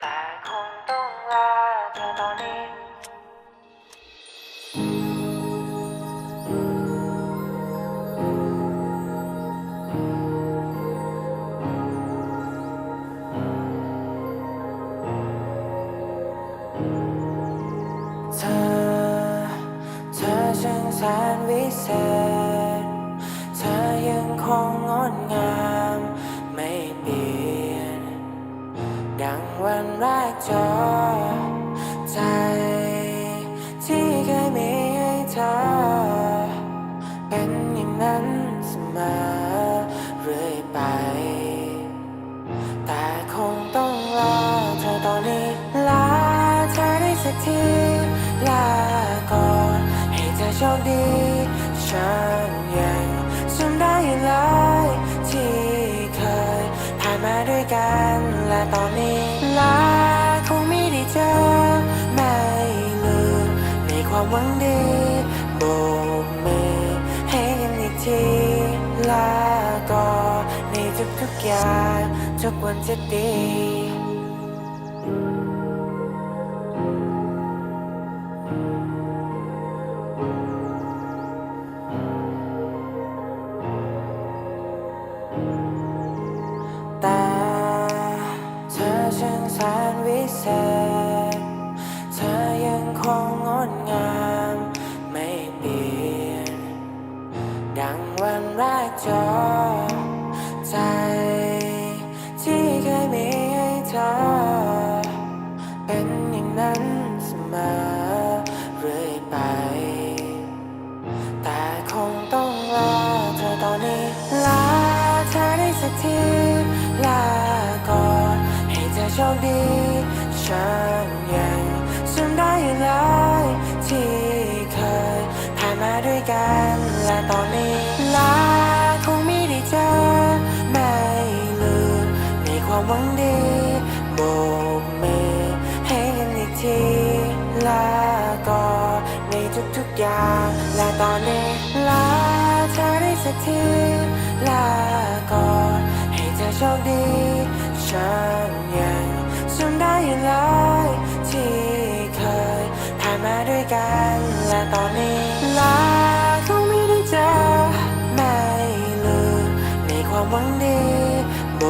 แต่ ทีลาก่อนในทุกๆอย่างทุกวันจะดี ความหวังดีโบกมือให้กันอีกทีลาก่อนในทุกๆอย่างและตอนนี้ลาเธอได้สักทีลาก่อนให้เธอโชคดีฉันยังจำได้อยู่เลยที่เคยผ่านมาด้วยกันและตอนนี้ลาคงไม่ได้เจอไม่ลืมในความหวังดีโบ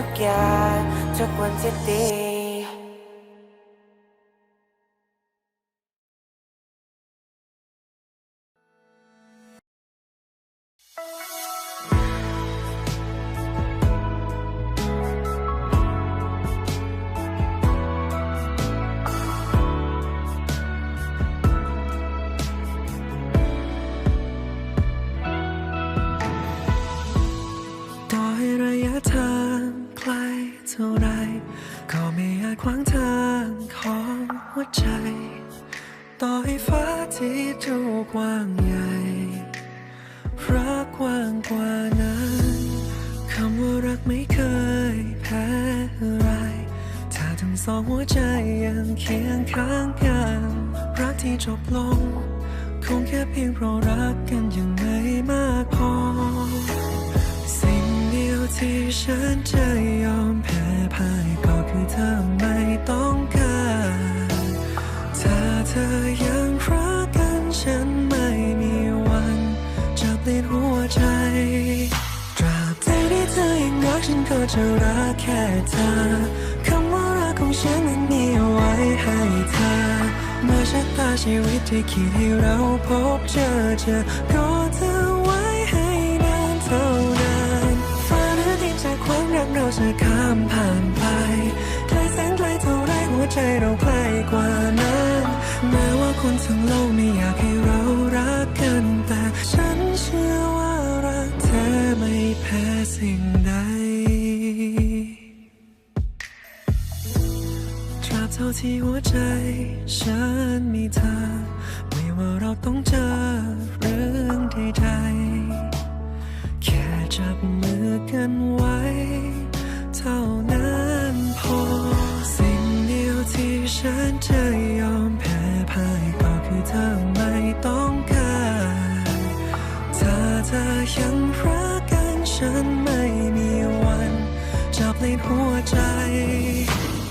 ทุกๆอย่างทุกวันจะดี สองหัวใจยังเคียงข้างกัน รักที่จบลง คงแค่เพียงเพราะรักกันยังไม่มากพอ สิ่งเดียวที่ฉันจะยอมแพ้พ่ายก็คือเธอไม่ต้องการถ้าเธอยังรักกันฉันไม่มีวันจะเปลี่ยนหัวใจตราบใดที่เธอยังรักฉันก็จะรักแค่เธอ ชะตาชีวิตที่คิดให้เราพบเจอเจอก็เธอไว้ให้นานเท่านานฟ้าหรือดินจากความรักเราจะข้ามผ่านไปไกลแสนไกลเท่าไรหัวใจเราใกล้กว่านั้นแม้ว่าคนทั้งโลกไม่อยากให้เรา ฉันจะยอมแพ้พ่ายก็คือเธอไม่ต้องการถ้าเธอยังรักกันฉันไม่มีวันจับในหัวใจ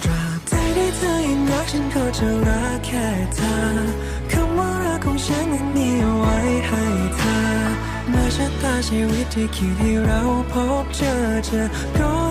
ตราบใดที่เธอยังรักฉันก็จะรักแค่เธอคำว่ารักของฉันนั้นมีไว้ให้เธอเมื่อชะตาชีวิตที่คิดให้เราพบเจอเจอก็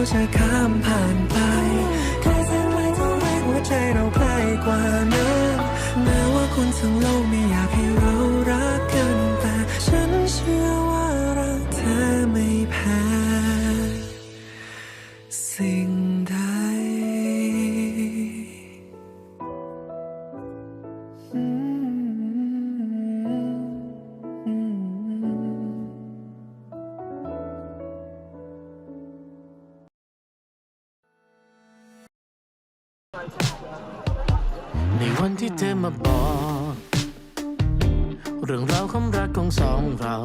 ความรักเราจะข้ามผ่านไปใครแสนไกลเท่าไรหัวใจเราใกล้กว่านั้นแม้ว่าคนทั้งโลกไม่อยากให้เร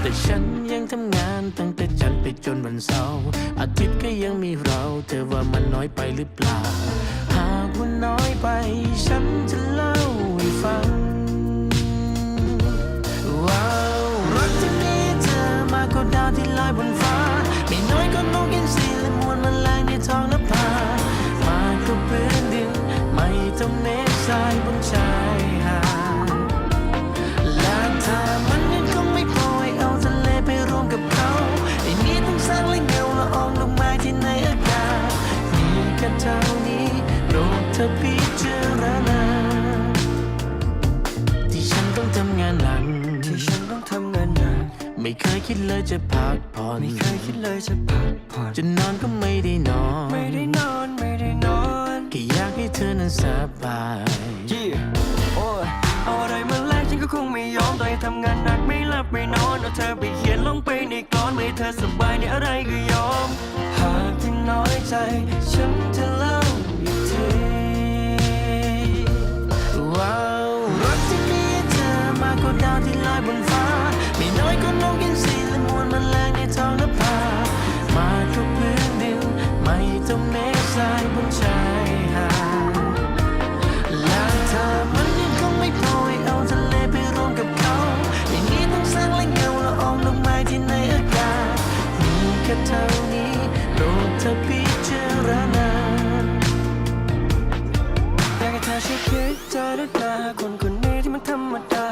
แต่ฉันยังทำงานตั้งแต่จันทร์ไปจนวันเสาร์อาทิตย์ก็ยังมีเรา เธอว่ามันน้อยไปหรือเปล่าหากว่า คยคิดเลยจะพักผ่อนไม่เคยคิดเลยจะพักผ่อนจะนอนก็ไม่ได้นอน ไม่ได้นอน ไม่ได้นอนแค่อยากให้เธอนั้นสบายยี่โอ้ยเอาอะไรมาแลกฉันก็คงไม่ยอมต่อให้ทำงานหนักไม่หลับไม่นอนเอาเธอไปเขียนลงไปในกลอนไม่ให้เธอสบาย เท่านี้โปรดเธอพิจารณาอยากให้เธอช่วยคิดเจอด้วยตาคนคนนี้ที่มันธรรมดา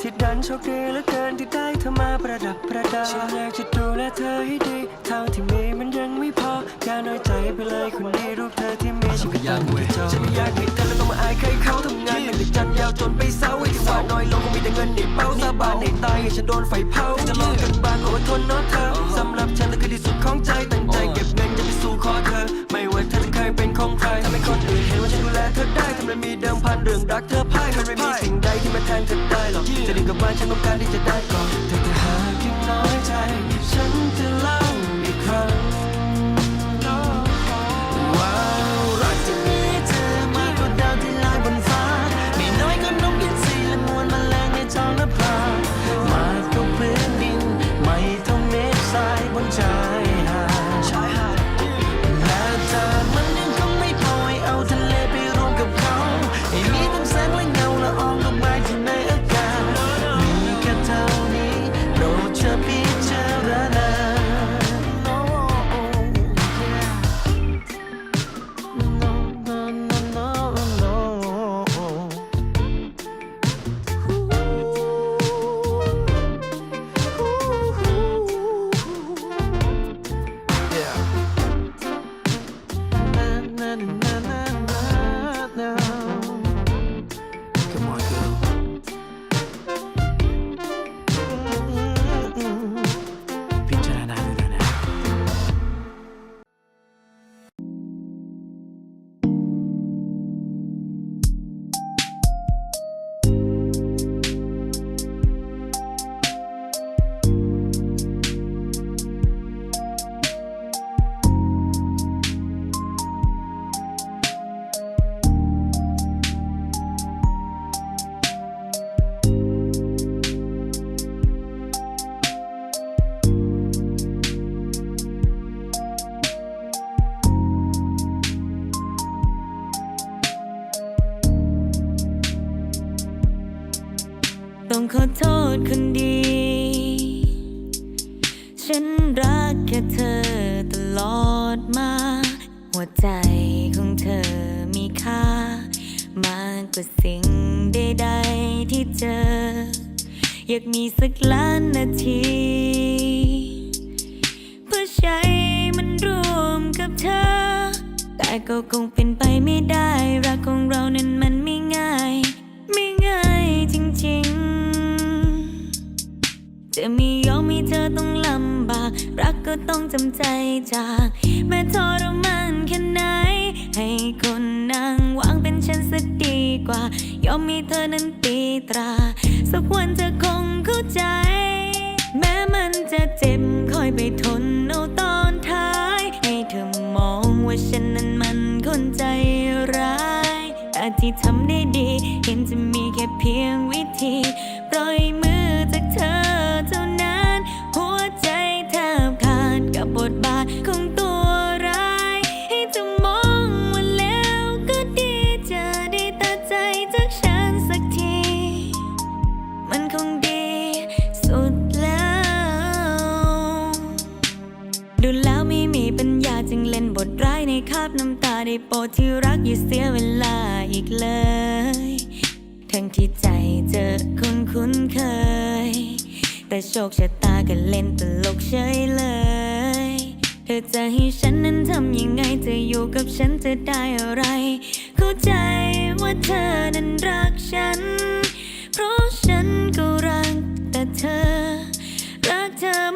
ที่ดันโชคดีเหลือเกินที่ได้เธอมาประดับประดาฉันอยากจะดูแลเธอให้ดีเท่าที่มีมันยังไม่พออย่าน้อยใจไปเลยคนนี้รูปเธอที่มีฉันก็ยังไม่จบฉันไม่อยากให้เธอแล้วต้องมาอายใครเขาทำงานเป็นจันทร์ยาวจนไปเสาร์ไอ้ที่ว่าน้อยลงก็มีแต่เงินในเป้าสาบานในตายให้ฉันโดนไฟเผา รื่องรักเธอพ่ายมันไม่มีสิ่งใดที่มาแทนเธอได้หรอกจะดึงกลับบ้านฉันต้องการที่จะได้ก่อนแต่ถ้าหากยังน้อยใจ กกว่าสิ่งใดๆที่เจอ อยากมีสักล้านนาที เพื่อใช้มันรวมกับเธอ แต่ก็คงเป็นไปไม่ได้ รักของเรานั้นมันไม่ง่าย ไม่ง่ายจริงๆ จะมียอมให้เธอต้องลำบาก รักก็ต้องจำใจจาก อมมีเธอนั้นตีตรา สักวันเธอคงเข้าใจ แม้มันจะเจ็บคอยไปทนเอาตอนท้าย ให้เธอมองว่าฉันนั้นมันคนใจร้ายแต่ที่ทำได้ดีเห็นจะมีแค่เพียงวิธี ได้โปรดที่รักอย่าเสียเวลาอีกเลย ทั้งที่ใจเจอคนคุ้นเคย แต่โชคชะตาก็เล่นตลกเฉยเลย เธอจะให้ฉันนั้นทำยังไงจะอยู่กับฉันจะได้อะไร เข้าใจว่าเธอนั้นรักฉัน เพราะฉันก็รักแต่เธอ รักเธอ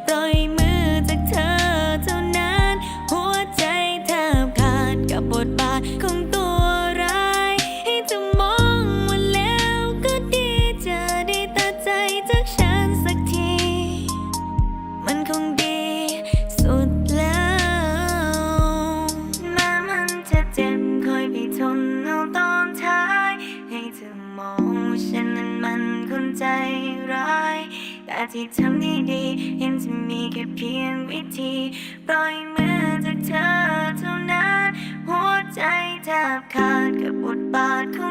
ค่เพียงวิธีปล่อยมือจากเธอเท่านั้น หัวใจแทบขาดกับบทบาทของ